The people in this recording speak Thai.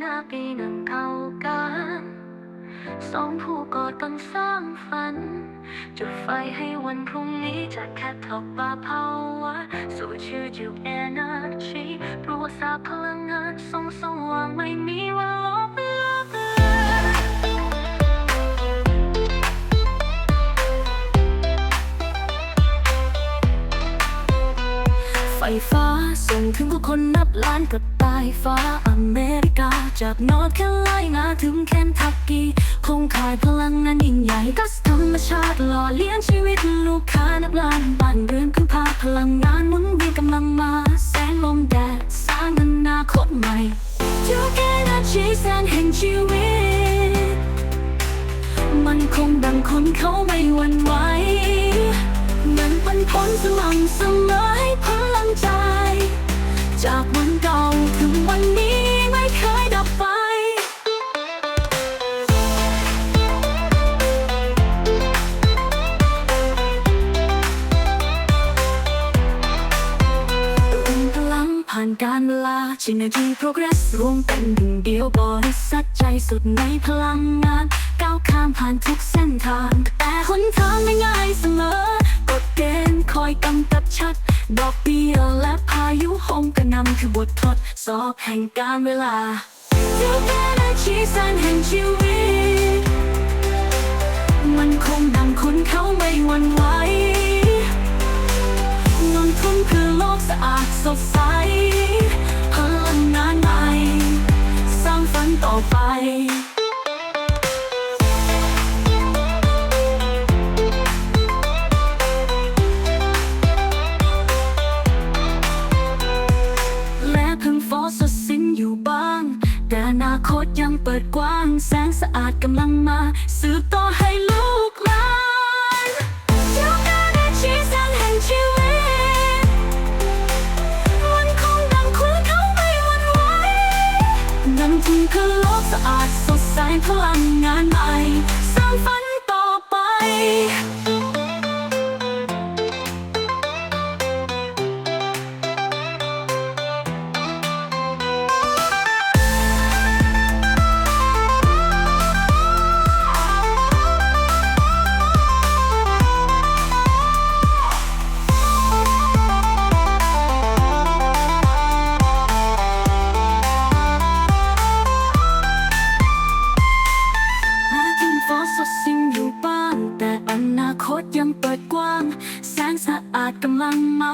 หน้าปีหนึ่งเท่ากันสองผู้ก่อตั้งสร้างฝัน จุดไฟให้วันพรุ่งนี้จะแค่ทบปาภาวะสู่ชื่อจิว energy ประวัติศาพลังงานส่องสว่างไม่มีวันลบลือนเลยไฟฟ้าส่งถึงผู้คนนับล้านกับใต้ฟ้าอเมริก จากนอร์ทแคโรไลนาถึงเคนทักกี้คงข่ายพลังงานยิ่งใหญ่กัสธรรมชาติหล่อเลี้ยงชีวิตลูกค้านับล้านบ้านเรือนพึ่งพาพลังงานหมุนเวียนกำลังมา แสงลมแดดสร้างอนาคตใหม่จูเกนาชีแสงแห่งชีวิต มันคงดังคนเขาไม่หวั่นไหวมันเป็นผลสม่ำเสมอานการเวลา Synergy Progress รวมเป็นหนึ่งเดียวบริษัทใจสุดในพลังงาน ก้าวข้ามผ่านทุกเส้นทาง แต่หนทางไม่ง่ายเสมอกฎเกณฑ์คอยกำกับชัด ดอกเบี้ยและพายุโหมกระนำคือบททดสอบแห่งการเวลาเจ้าแม่และชีสันแห่งชีวิตมันคงดังคนเขาไม่หวั่นไหว นนทุนเพื่อโลกสะอาดสดใสพลังงานใหม่สร้างฝันต่อไปและเพิ่งฟอสสินอยู่บ้าง แต่อนาคตยังเปิดกว้าง แสงสะอาดกำลังมาสืบต่อให้ลูกะอาดสดใสพลังงานใหม่ ยังเปิดกว้าง แสงสะอาดกำลังมา